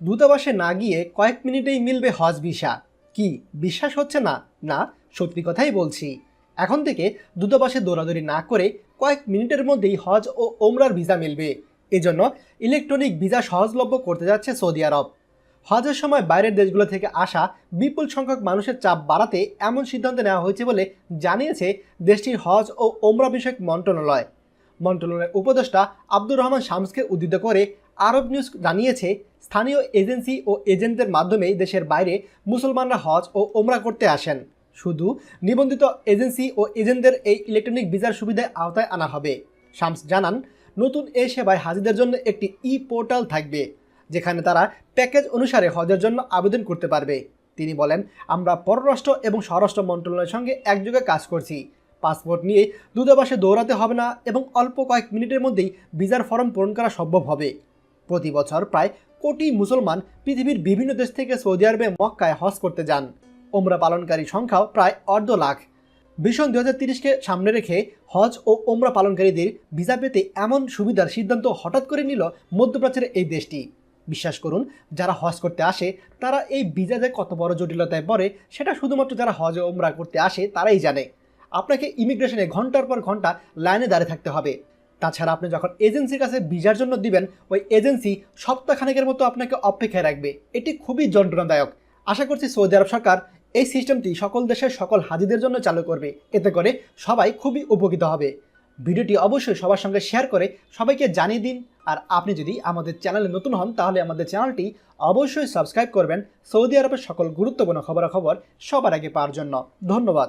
দূতাবাসে না গিয়ে কয়েক মিনিটেই মিলবে হজ ভিসা। কি, বিশ্বাস হচ্ছে না? না, সত্যি কথাই বলছি। এখন থেকে দূতাবাসে দৌড়াদৌড়ি না করে কয়েক মিনিটের মধ্যেই হজ ও ওমরার ভিসা মিলবে। এজন্য ইলেকট্রনিক ভিসা সহজলভ্য করতে যাচ্ছে সৌদি আরব। হজের সময় বাইরের দেশগুলো থেকে আসা বিপুল সংখ্যক মানুষের চাপ বাড়াতে এমন সিদ্ধান্ত নেওয়া হয়েছে বলে জানিয়েছে দেশটির হজ ও ওমরা বিষয়ক মন্ত্রণালয়। মন্ত্রণালয়ের উপদেষ্টা আব্দুর রহমান শামসকে উদ্ধৃত করে আরব নিউজ জানিয়েছে স্থানীয় এজেন্সি ও এজেন্টদের মাধ্যমেই দেশের বাইরে মুসলমানরা হজ ও ওমরা করতে আসেন। শুধু নিবন্ধিত এজেন্সি ও এজেন্টদের এই ইলেকট্রনিক ভিসার সুবিধায় আওতায় আনা হবে। শামস জানান, নতুন এ সেবায় হাজিদের জন্য একটি ই পোর্টাল থাকবে, যেখানে তারা প্যাকেজ অনুসারে হজের জন্য আবেদন করতে পারবে। তিনি বলেন, আমরা পররাষ্ট্র এবং স্বরাষ্ট্র মন্ত্রণালয়ের সঙ্গে একযোগে কাজ করছি। পাসপোর্ট নিয়ে দূতাবাসে দৌড়াতে হবে না এবং অল্প কয়েক মিনিটের মধ্যেই ভিসার ফর্ম পূরণ করা সম্ভব হবে। প্রতি বছর প্রায় কোটি মুসলমান পৃথিবীর বিভিন্ন দেশ থেকে সৌদি আরবে মক্কায় হজ করতে যান। ওমরা পালনকারী সংখ্যাও প্রায় অর্ধ লাখ। ভীষণ দু হাজার তিরিশকে সামনে রেখে হজ ও ওমরা পালনকারীদের ভিসা পেতে এমন সুবিধার সিদ্ধান্ত হঠাৎ করে নিল মধ্যপ্রাচ্যের এই দেশটি। বিশ্বাস করুন, যারা হজ করতে আসে, তারা এই ভিসা যে কত বড় জটিলতায় পড়ে, সেটা শুধুমাত্র যারা হজ ও ওমরা করতে আসে, তারাই জানে। আপনাকে ইমিগ্রেশনে ঘণ্টার পর ঘণ্টা লাইনে দাঁড়িয়ে থাকতে হবে। তাছাড়া আপনি যখন এজেন্সির কাছে ভিসার জন্য দিবেন, ওই এজেন্সি সপ্তাহখানেকের মতো আপনাকে অপেক্ষায় রাখবে। এটি খুবই যন্ত্রণাদায়ক। আশা করছি সৌদি আরব সরকার এই সিস্টেমটি সকল দেশের সকল হাজিদের জন্য চালু করবে। এতে করে সবাই খুবই উপকৃত হবে। ভিডিওটি অবশ্যই সবার সঙ্গে শেয়ার করে সবাইকে জানিয়ে দিন। আর আপনি যদি আমাদের চ্যানেলে নতুন হন, তাহলে আমাদের চ্যানেলটি অবশ্যই সাবস্ক্রাইব করবেন। সৌদি আরবের সকল গুরুত্বপূর্ণ খবরাখবর সবার আগে পাওয়ার জন্য। ধন্যবাদ।